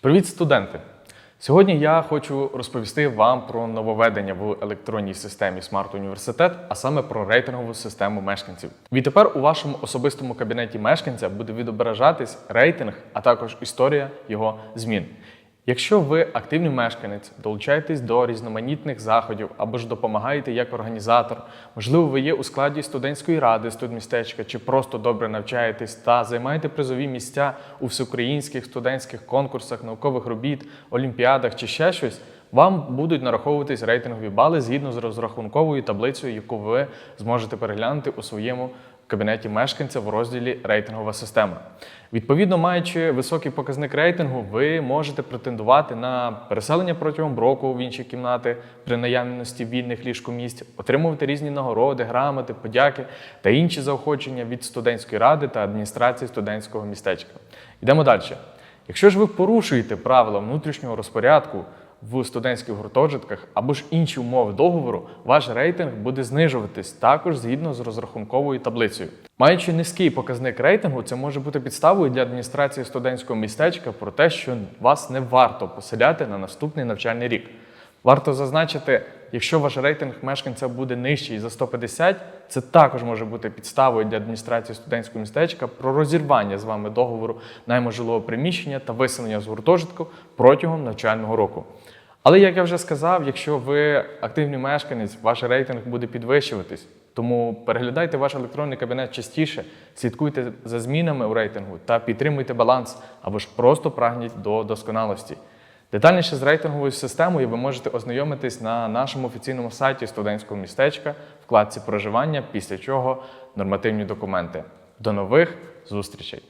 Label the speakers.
Speaker 1: Привіт, студенти! Сьогодні я хочу розповісти вам про нововведення в електронній системі Смарт Університет, а саме про рейтингову систему мешканців. Відтепер у вашому особистому кабінеті мешканця буде відображатись рейтинг, а також історія його змін. Якщо ви активний мешканець, долучаєтесь до різноманітних заходів або ж допомагаєте як організатор, можливо, ви є у складі студентської ради студмістечка чи просто добре навчаєтесь та займаєте призові місця у всеукраїнських студентських конкурсах, наукових робіт, олімпіадах чи ще щось, вам будуть нараховуватись рейтингові бали згідно з розрахунковою таблицею, яку ви зможете переглянути у своєму кабінеті мешканця в розділі Рейтингова система. Відповідно, маючи високий показник рейтингу, ви можете претендувати на переселення протягом року в інші кімнати при наявності вільних ліжкомісць, отримувати різні нагороди, грамоти, подяки та інші заохочення від студентської ради та адміністрації студентського містечка. Йдемо далі. Якщо ж ви порушуєте правила внутрішнього розпорядку в студентських гуртожитках або ж інші умови договору, ваш рейтинг буде знижуватись також згідно з розрахунковою таблицею. Маючи низький показник рейтингу, це може бути підставою для адміністрації студентського містечка про те, що вас не варто поселяти на наступний навчальний рік. Варто зазначити, якщо ваш рейтинг мешканця буде нижчий за 150, це також може бути підставою для адміністрації студентського містечка про розірвання з вами договору найму жилого приміщення та виселення з гуртожитку протягом навчального року. Але як я вже сказав, якщо ви активний мешканець, ваш рейтинг буде підвищуватись. Тому переглядайте ваш електронний кабінет частіше, слідкуйте за змінами у рейтингу та підтримуйте баланс або ж просто прагніть до досконалості. Детальніше з рейтинговою системою ви можете ознайомитись на нашому офіційному сайті студентського містечка, вкладці проживання, після чого нормативні документи. До нових зустрічей!